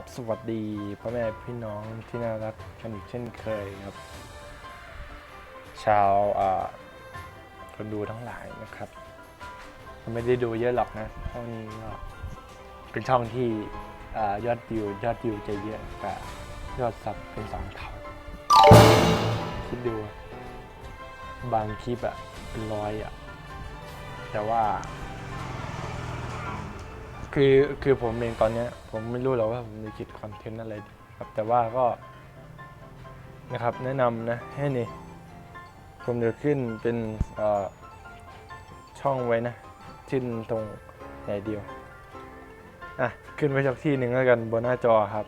กราบสวัสดีพ่อแม่พี่น้องที่น่ารักกันอีกเช่นเคยครับ ชาวคนดูทั้งหลายนะครับไม่ได้ดูเยอะหรอกนะช่องนี้ก็เป็นช่องที่อยอดวิวยอดวิวจะเยอะกว่ายอดซับเป็นสองเท่าคิดดู บางคลิปอะเป็นร้อยอะแต่ว่า คือคือผมเองตอนเนี้ย ผมไม่รู้หรอกว่าผมจะคิดคอนเทนต์อะไรดีครับ แต่ว่าก็ นะครับ แนะนำนะ ให้นี่ ผมจะขึ้นเป็นเอ่อช่องไว้นะขึ้นตรงไหนเดียวอะขึ้นไว้สักที่หนึ่งแล้วกันบนหน้าจอครับ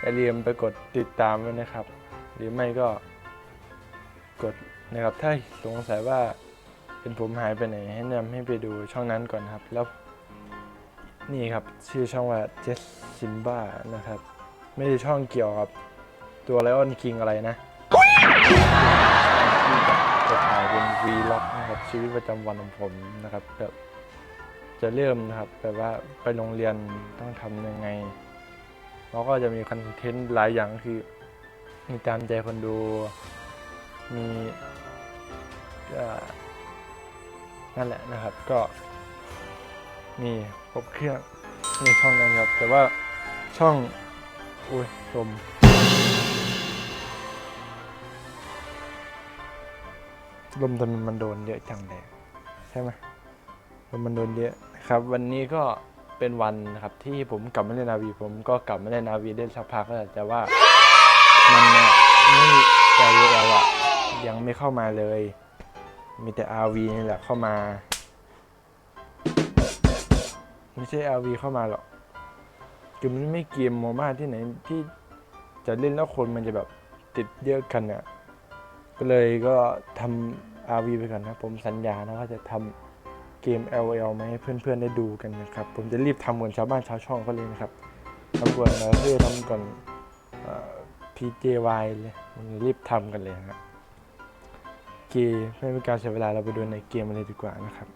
อย่าลืมไปกดติดตามไว้นะครับ หรือไม่ก็กดนะครับ ถ้าสงสัยว่าเป็นผมหายไปไหน ให้แนะนำให้ไปดูช่องนั้นก่อนครับแล้ว นี่ครับ ชื่อช่องว่าเจสซิมบ้านะครับ ไม่ได้ช่องเกี่ยวกับตัวไลออนคิงอะไรนะจะถ่ายเป็นวีล็อกนะครับชีวิตประจำวันของผมนะครับแบบจะเริ่มนะครับแบบว่าไปโรงเรียนต้องทำยังไงแล้วก็จะมีคอนเทนต์หลายอย่างคือ มีตามใจคนดู มีก็นั่นแหละนะครับก็ มีครบเครื่องในช่องนั้นครับ แต่ว่าช่องอุ้ยลมลมทำไมมันโดนเยอะจังเลยใช่ไหมลมมันโดนเยอะครับ วันนี้ก็เป็นวันนะครับที่ผมกลับมาเล่นนาวีผมก็กลับมาเล่นนาวีได้สักพักแล้วแต่ว่ามันเนี่ยไม่แต่เยอะแล้วอะยังไม่เข้ามาเลย มีแต่ RV นี่แหละเข้ามา ไม่ใช่ RV เข้ามาหรอกคือมันไม่เกมโมบ้าที่ไหนที่จะเล่นแล้วคนมันจะแบบติดเยอะกันเนี่ยก็เลยก็ทำ RV ไปก่อนนะผมสัญญานะว่าจะทำเกม LL มาให้เพื่อนๆได้ดูกันนะครับ ผมจะรีบทำเหมือนชาวบ้านชาวช่องเขาเลยนะครับทำก่อนนะเพื่อทำก่อน PJY เลยผมจะรีบทำกันเลยครับโอเคไม่เป็นการเสียเวลาเราไปดูในเกมกันเลยดีกว่านะครับ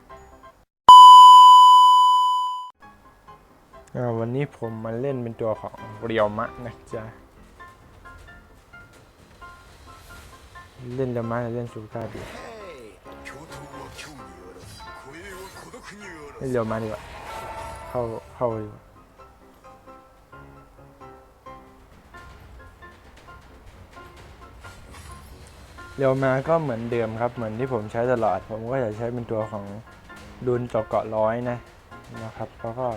วันนี้ผมมาเล่นเป็นตัวของเรียวมะนะจ๊ะ เล่นเรียวมะเล่นซูก้าดีเเรียวมะดีกว่าเข้าเข้าดีกว่าเรียวมะก็เหมือนเดิมครับ เหมือนที่ผมใช้ตลอด ผมก็จะใช้เป็นตัวของดุนต่อเกาะร้อยนะนะครับแล้วก็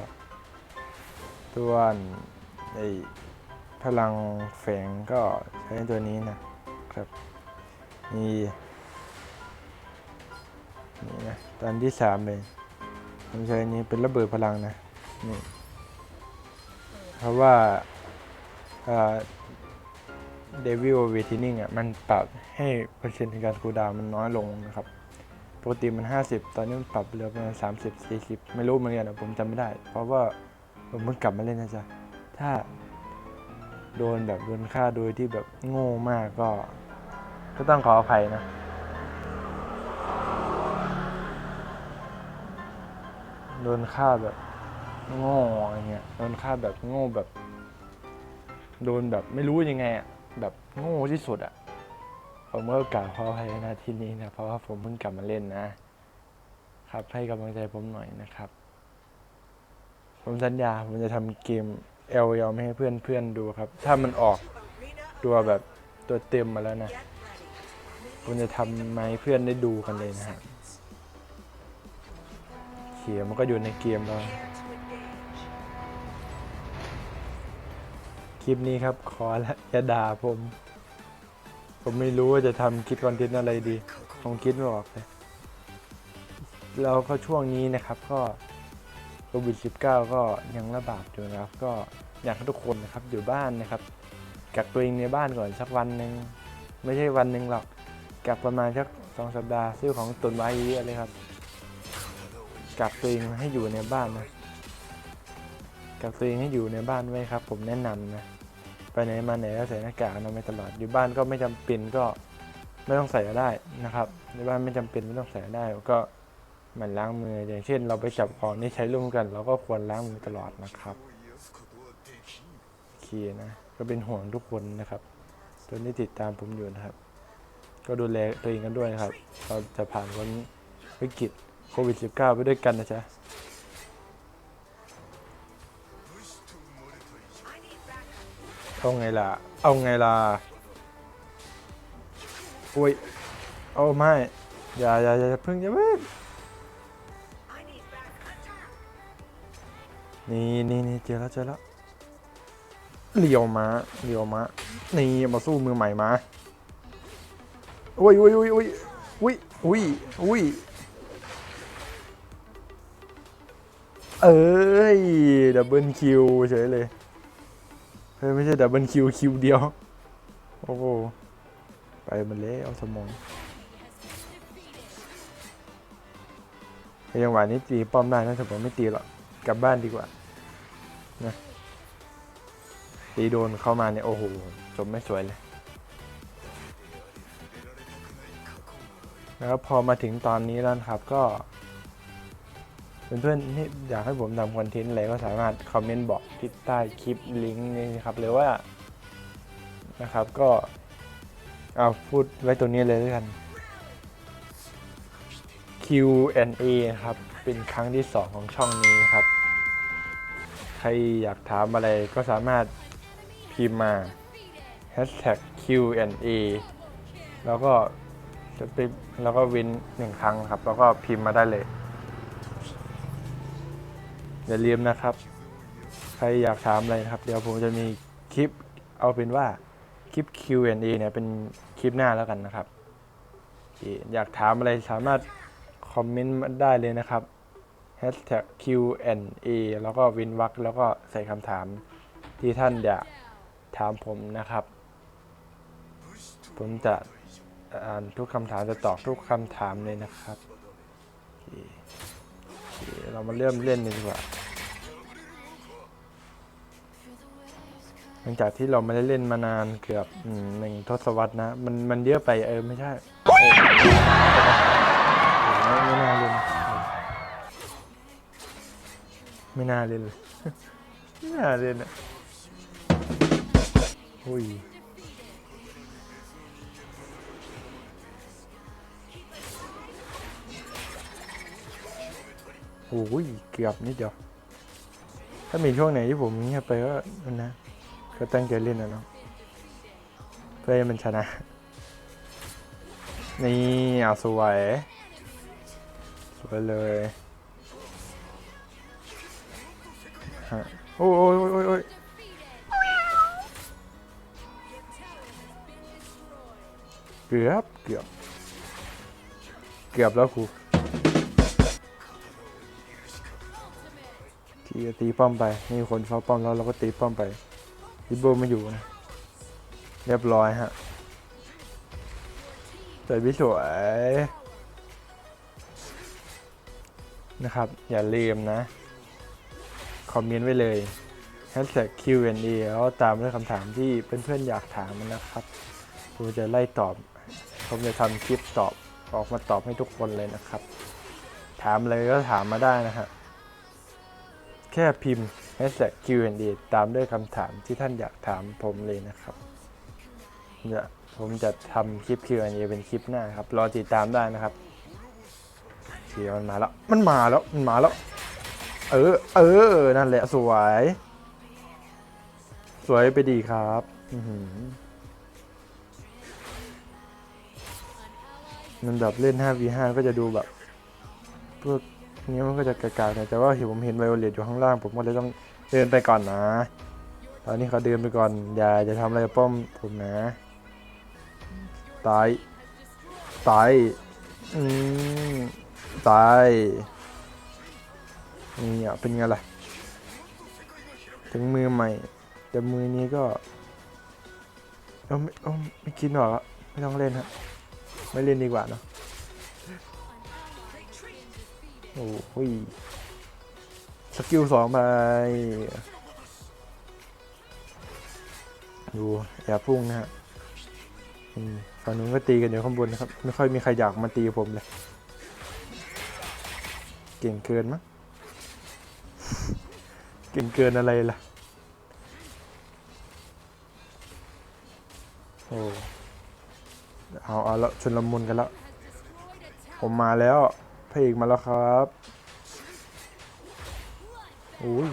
ตัวไอพลังแฝงก็ใช้ตัวนี้นะครับนี่นี่นะตอนที่สามเลยผมใช้นี้เป็นระเบิดพลังนะนี่เพราะว่าเดวิลเวทินิ่งอะมันปรับให้เปอร์เซ็นต์ในการคูดาวมันน้อยลงนะครับ ปกติมัน 50 ตอนนี้มันปรับเหลือประมาณ30 40 ไม่รู้เหมือนกันผมจำไม่ได้ เพราะว่า ผมเพิ่งกลับมาเล่นนะจ๊ะ ถ้าโดนแบบโดนฆ่าโดยที่แบบโง่มากก็ ก็ต้องขออภัยนะ โดนฆ่าแบบโง่อะไรเงี้ย โดนฆ่าแบบโง่แบบ โดนแบบไม่รู้ยังไงอะแบบโง่ที่สุดอะผมก็กล่าวขออภัยนะที่นี้นะ เพราะว่าผมเพิ่งกลับมาเล่นนะ ครับให้กำลังใจผมหน่อยนะครับ ผมสัญญาผมจะทำเกม L L ไม่ให้เพื่อนเพื่อนดูครับ ถ้ามันออกตัวแบบตัวเต็มมาแล้วนะ ผมจะทำมาให้เพื่อนได้ดูกันเลยนะฮะเขียมันก็อยู่ในเกมแล้วคลิปนี้ครับขอละอย่าด่าผม ผมไม่รู้ว่าจะทำคลิปคอนเทนต์อะไรดีผมคิดไม่ออกเลยแล้วก็ช่วงนี้นะครับก็ ควิด -19 ก็ยังระบาดอยู่นะครับ ก็อยากให้ทุกคนนะครับอยู่บ้านนะครับ กักตัวเองในบ้านก่อนสักวันหนึ่งไม่ใช่วันหนึ่งหรอกกักประมาณสักสองสัปดาห์ซื้อของตุนไว้เยอะเลยครับ กักตัวเองให้อยู่ในบ้านนะ กักตัวเองให้อยู่ในบ้านไว้ครับ ผมแนะนำนะ ไปไหนมาไหนก็ใส่หน้ากากอนามัยตลอด อยู่บ้านก็ไม่จำเป็นก็ไม่ต้องใส่ก็ได้นะครับ ในบ้านไม่จำเป็นไม่ต้องใส่ได้ก็ มันล้างมืออย่างเช่น เราไปจับของนี่ใช้ร่วมกันเราก็ควรล้างมือตลอดนะครับโอเคนะก็เป็นห่วงทุกคนนะครับตัวนี้ติดตามผมอยู่นะครับ ก็ดูแลตัวเองกันด้วยนะครับ เราจะผ่านวันวิกฤตโควิด -19 ไปด้วยกันนะจ๊ะเอาไงล่ะ เอาไงล่ะโอ้ย เอาไม่ อย่าอย่าอย่าเพิ่งอย่าเพิ่ง นี่นี่นี่เจอแล้วเจอแล้วเลียวมาเลียวมานี่มาสู้มือใหม่มาอุ้ยอุ้ยอุ้ยอุ้ยอุ้ยอุ้ยอุ้ยเอ้ยดับเบิลคิวเฉยเลยเฮ้ยไม่ใช่ดับเบิลคิวคิวเดียว โอ้โหไปมันเละเอาสมองยังหวานนี้ตีป้อมได้นะแต่ผมไม่ตีหรอก กลับบ้านดีกว่านะตีโดนเข้ามาเนี่ย โอ้โห จบไม่สวยเลย แล้วพอมาถึงตอนนี้แล้วครับก็เพื่อนๆที่อยากให้ผมทำคอนเทนต์อะไรก็สามารถคอมเมนต์บอกที่ใต้คลิปลิงก์นี่นะครับหรือว่านะครับก็เอาพูดไว้ตัวนี้เลยด้วยกัน Q&A ครับ เป็นครั้งที่ 2 ของช่องนี้ครับ รอยากถามอะไรก็สามารถพิมพ์มา hashtag Q&A แล้วก็จะไปแล้วก็วินหนึ่งครั้งครับ แล้วก็พิมพ์มาได้เลย อย่าลืมนะครับ ใครอยากถามอะไรนะครับ เดี๋ยวผมจะมีคลิปเอาเป็นว่าคลิป Q&A เนี่ยเป็นคลิปหน้าแล้วกันนะครับ อยากถามอะไรสามารถคอมเมนต์ได้เลยนะครับ hashtag Q&A แล้วก็วินวักแล้วก็ใส่คำถามที่ท่านอยากถามผมนะครับ ผมจะอ่านทุกคำถามจะตอบทุกคำถามเลยนะครับเคโอเรามาเริ่มเล่นกันดีกว่า หลังจากที่เราไม่ได้เล่นมานานเกือบหนึ่งทศวรรษนะ มันมันเยอะไปเออไม่ใช่ ไม่น่าเล่นเลยไม่น่าเล่นอะอุ้ยโอ้ยเกือบนิดเดียว ถ้ามีช่วงไหนที่ผมเงียบไปก็นั่นนะก็ตั้งใจเล่นนะเนาะเพื่อให้มันชนะ นี่เอาสวย สวยเลย ฮะโอ้ยโอ้ยโอ้ยโอ้ยเกือบเกือบเกือบแล้วครูทีตีป้อมไปมีคนเฝ้าป้อมแล้วเราก็ตีป้อมไปลิโบไม่อยู่นะเรียบร้อยฮะสวยพี่สวยนะครับ อย่าลืมนะ คอมเมนต์ไว้เลย hashtag Q&A แล้วตามด้วยคำถามที่เพื่อนๆอยากถามนะครับผมจะไล่ตอบ ผมจะทำคลิปตอบออกมาตอบให้ทุกคนเลยนะครับ ถามเลยก็ถามมาได้นะฮะ แค่พิมพ์ hashtag Q&A ตามด้วยคำถามที่ท่านอยากถามผมเลยนะครับจะผมจะทำคลิป Q&A เป็นคลิปหน้าครับ รอติดตามได้นะครับเชียมันมาแล้ว มันมาแล้ว มันมาแล้ว เออ เออ นั่นแหละสวย สวยไปดีครับมันแบบเล่น 5v5 ก็จะดูแบบพวกนี้มันก็จะกากๆน่อยแต่ว่าเห็นผมเห็นไวโอเลตอยู่ข้างล่าง ผมก็เลยต้องเดินไปก่อนนะ ตอนนี้เขาเดินไปก่อน อย่าจะทำอะไรป้อมผมนะตายตายอืมตาย นี่อะเป็นไงล่ะ ถึงมือใหม่ แต่มือนี้ก็เอ้าไม่เอาไม่คิดหรอกไม่ต้องเล่นฮะไม่เล่นดีกว่าเนาะโอ้โหยสกิลสองไปดูอย่าพุ่งนะฮะอืมฝั่งนู้นก็ตีกันอยู่ข้างบนนะครับ ไม่ค่อยมีใครอยากมาตีผมเลย เก่งเกินมั้ง เก่งเกินอะไรล่ะ โอ้ เอาเอาแล้วชนละมุนกันแล้ว ผมมาแล้วพระเอกมาแล้วครับอุ้ย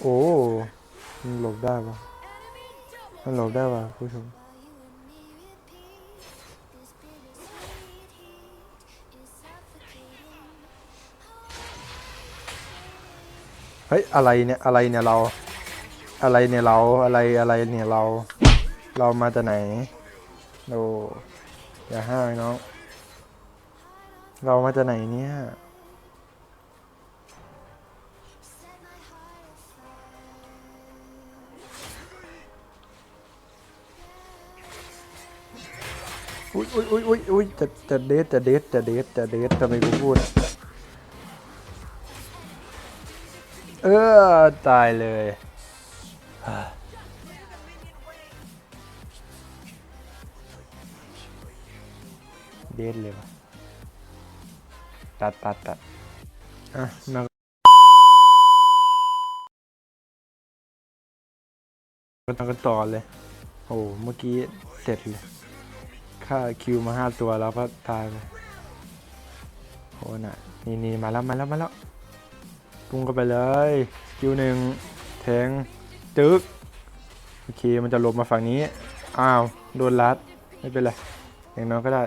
โอ้มันหลบได้ปะมันหลบได้ปะผู้ชม เฮ้ยอะไรเนี่ยอะไรเนี่ยเรา อะไรเนี่ยเราอะไรอะไรเนี่ยเรา เรามาจากไหนโอ้อย่าห้าวไอ้น้องเรามาจากไหนเนี่ยอุ้ยอุ้ยอุ้ยอุ้ยอุ้ยจะจะเดทจะเดทจะเดทจะเดททำไมกูพูด เออตายเลยฮ่าเดเลยวะตัดตัดตัดอะมากันกันต่อเลย โอ้เมื่อกี้เสร็จเลยค่าคิวมาห้าตัวแล้วก็ตายไปโอ้น่ะ นี่นี่มาแล้วมาแล้วมาแล้ว ปุ้งก็ไปเลยคิวหนึ่งแทงจึ๊กโอเคมันจะหลบมาฝั่งนี้ อ้าว โดนลัด ไม่เป็นไรอย่างน้อยก็ได้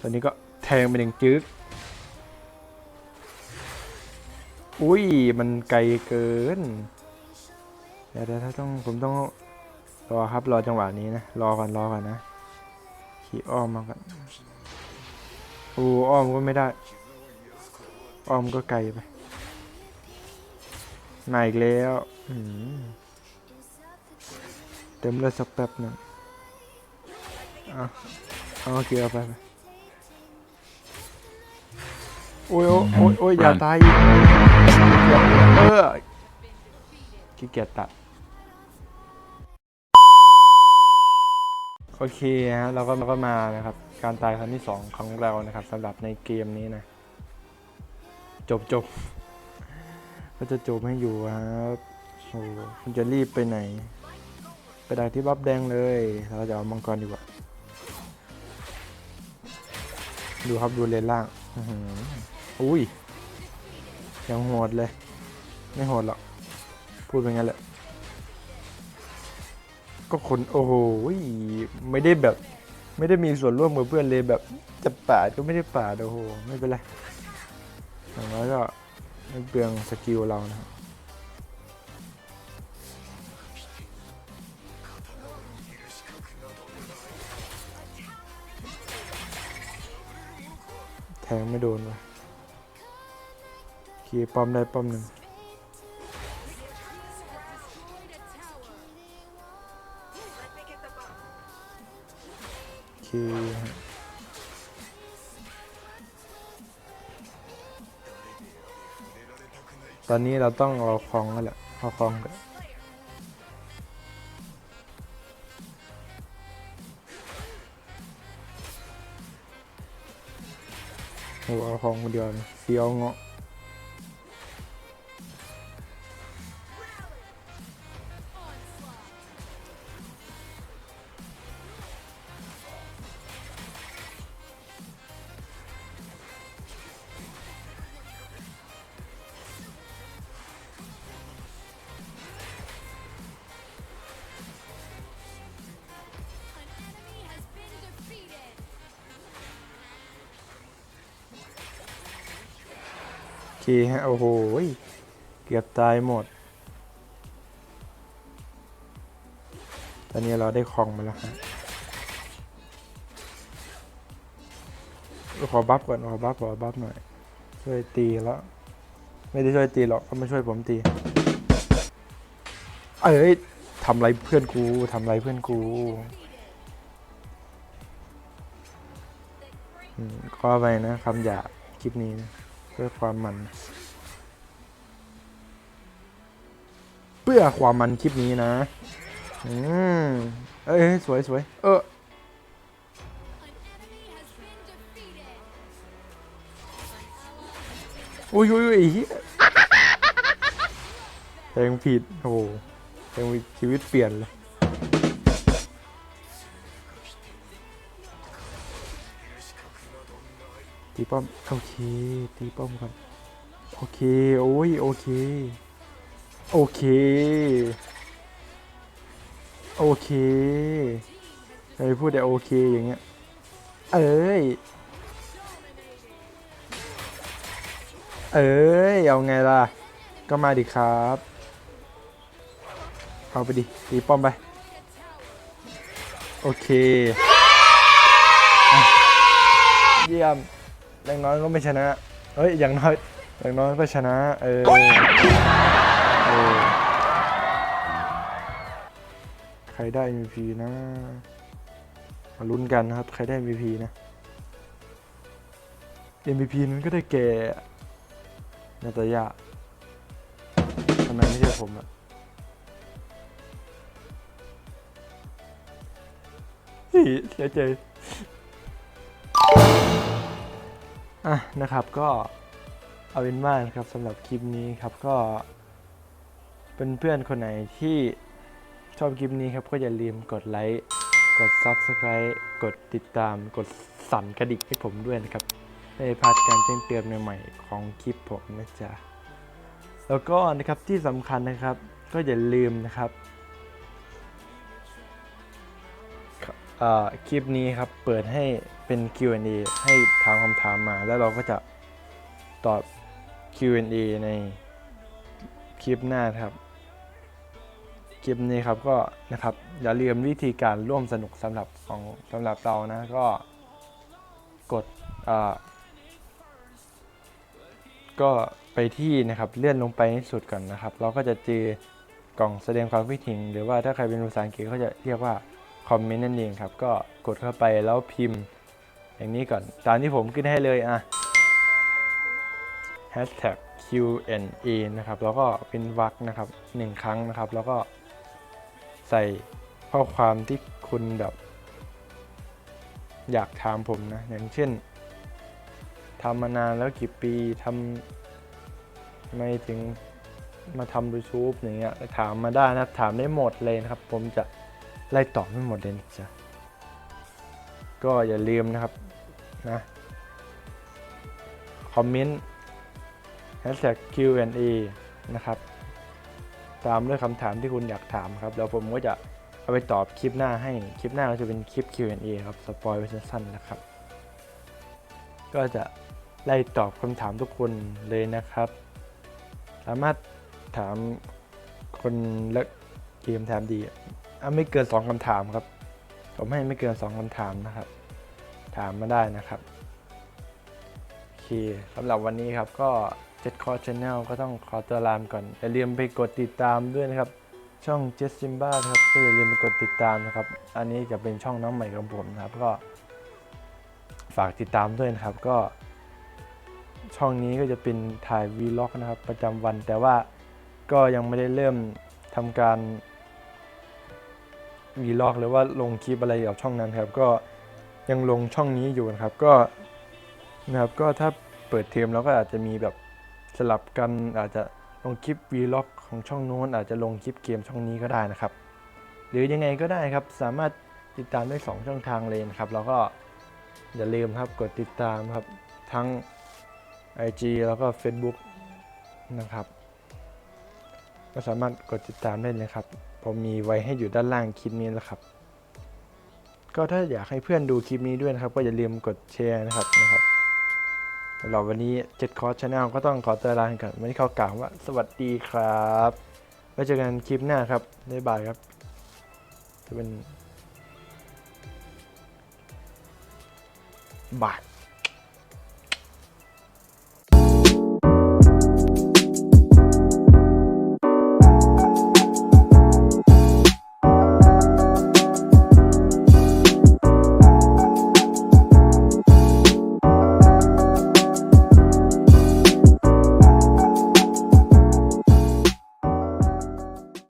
ตอนนี้ก็แทงไปหนึ่งจึ๊กอุ้ย มันไกลเกินเดี๋ยวเดี๋ยวต้องผมต้องรอครับรอจังหวะนี้นะ รอก่อนรอก่อนนะ ขี่อ้อมมาก่อนโอ้อ้อมก็ไม่ได้ อ้อมก็ไกลไปมาอีกแล้วอืมเต็มเลยสักแป๊บหนึงเอาเอาเกียร์ไปไปโอ้ยโอ้ยโอ้ยโอ้ยอย่าตายอีกเออขี้เกียจตัดโอเคฮะเราก็เราก็มานะครับ การตายครั้งที่สองของเรานะครับสำหรับในเกมนี้นะ จบจบก็จะจบให้อยู่ครับโอ้คุณจะรีบไปไหน ไปดักที่บัฟแดงเลย เราจะเอามังกรดีกว่า ดูครับดูเลนล่างอุ้ย ยังโหดเลย ไม่โหดหรอก พูดเป็นงั้นแหละ ก็คนโอ้โหไม่ได้แบบ ไม่ได้มีส่วนร่วมกับเพื่อนเลยแบบจะปาดก็ไม่ได้ปาดโอ้โห ไม่เป็นไร อย่างน้อยก็ไม่เปลืองสกิลเรานะครับแทงไม่โดนวะขี่ป้อมได้ป้อมหนึ่งโอเค ตอนนี้เราต้องเอาคลองแล้วแหละเอาคลองกันโอ้เอาคลองคนเดียวเสี้ยวเงาะ เคฮะ โอ้โห เกือบตายหมด ตอนนี้เราได้คลองมาแล้วฮะขอบัฟก่อนขอบัฟขอบัฟหน่อย ช่วยตีแล้ว ไม่ได้ช่วยตีหรอกก็มาช่วยผมตี เอ้ยทำไรเพื่อนกูทำไรเพื่อนกูก็ไปนะคำหยาบคลิปนี้นะ เพื่อความมัน เพื่อความมันคลิปนี้นะ อืม เอ้ยสวยสวยเอออุ้ยอุ้ยอุ้ยไอ้เหี้ยแทงผิด โอ้โหแทงชีวิตเปลี่ยนเลย ตีป้อมโอเคตีป้อมก่อนโอเคโอ้ยโอเคโอเคโอเคใครพูดแต่โอเคอย่างเงี้ยเอ้ยเอ้ยเอาไงล่ะก็มาดิครับเอาไปดิตีป้อมไปโอเคเยี่ยม อย่างน้อยก็ไม่ชนะ เฮ้ย อย่างน้อย อย่างน้อยก็ชนะ เออเออใครได้ MVP นะ มาลุ้นกันนะครับ ใครได้ MVP นะ MVP นั้นก็ได้แก่นาตายะทำไมไม่ใช่ผมอะฮ้ยเสียใจ อะนะครับก็เอาเป็นว่านะครับสำหรับคลิปนี้ครับก็ เป็นเพื่อนคนไหนที่ชอบคลิปนี้ครับก็อย่าลืมกดไลค์กด Subscribe กดติดตามกดสั่นกระดิ่งให้ผมด้วยนะครับไม่ให้พลาดการแจ้งเตือนใหม่ๆของคลิปผมนะจ๊ะแล้วก็นะครับที่สำคัญนะครับก็อย่าลืมนะครับ คลิปนี้ครับเปิดให้เป็น Q&A ให้ถามคำถามมา แล้วเราก็จะตอบ Q&A ในคลิปหน้าครับ คลิปนี้ครับก็นะครับอย่าลืมวิธีการร่วมสนุกสำหรับของสำหรับเรานะก็กดก็ไปที่นะครับเลื่อนลงไปให้สุดก่อนนะครับ เราก็จะเจอกล่องแสดงความคิดเห็นหรือว่าถ้าใครเป็นภาษาอังกฤษเขาจะเรียกว่า คอมเมนต์นั่นเองครับ ก็กดเข้าไปแล้วพิมพ์ อย่างนี้ก่อน ตามที่ผมขึ้นให้เลยอะ hashtag Q&A นะครับ แล้วก็เป็นวรรคนะครับหนึ่งครั้งนะครับ แล้วก็ใส่ข้อความที่คุณแบบ อยากถามผมนะ อย่างเช่นทำมานานแล้วกี่ปีทำไม่ถึงมาทำ YouTube อย่างเงี้ยถามมาได้นะ ถามได้หมดเลยนะครับ ผมจะ ไล่ตอบให้หมดเลยนจ๊ะก็อย่าลืมนะครับนะคอมเมนต์ hashtag Q&A นะครับ ตามด้วยคำถามที่คุณอยากถามครับ แล้วผมก็จะเอาไปตอบคลิปหน้าให้ คลิปหน้าก็จะเป็นคลิป Q&A ครับ สปอยไว้สั้นๆนะครับ ก็จะไล่ตอบคำถามทุกคนเลยนะครับ สามารถถามคนละเกมถามดี ไม่เกิน2คำถามครับ ผมให้ไม่เกิน2คำถามนะครับ ถามมาได้นะครับโอเคสำหรับวันนี้ครับก็เจ็ดคอร์ชแนลก็ต้องขอตัวลามก่อนอย่าลืมไปกดติดตามด้วยนะครับ ช่องเจสซิมบ้าครับก็อย่าลืมไปกดติดตามนะครับ อันนี้จะเป็นช่องน้องใหม่ของผมนะครับ ก็ฝากติดตามด้วยนะครับก็ ช่องนี้ก็จะเป็นถ่ายวีล็อกนะครับ ประจำวันแต่ว่าก็ยังไม่ได้เริ่มทำการ วีล็อกหรือว่าลงคลิปอะไรกับช่องนั้นครับ ก็ยังลงช่องนี้อยู่นะครับ ก็นะครับก็ถ้าเปิดเทอมเราก็อาจจะมีแบบสลับกันอาจจะลงคลิปวีล็อกของช่องโน้นอาจจะลงคลิปเกมช่องนี้ก็ได้นะครับ หรือยังไงก็ได้ครับ สามารถติดตามได้สองช่องทางเลยนะครับ แล้วก็อย่าลืมครับกดติดตามครับทั้ง IG แล้วก็ Facebook นะครับ ก็สามารถกดติดตามได้เลยครับ ผมมีไว้ให้อยู่ด้านล่างคลิปนี้แล้วครับ ก็ถ้าอยากให้เพื่อนดูคลิปนี้ด้วยนะครับ ก็อย่าลืมกดแชร์นะครับนะครับสำหรับวันนี้เจ็ดคอร์สชาแนลก็ต้องขอตัวลาไปก่อนวันนี้เขากล่าวว่า สวัสดีครับไว้เจอกันคลิปหน้าครับบ๊ายบายครับ จะเป็นบาย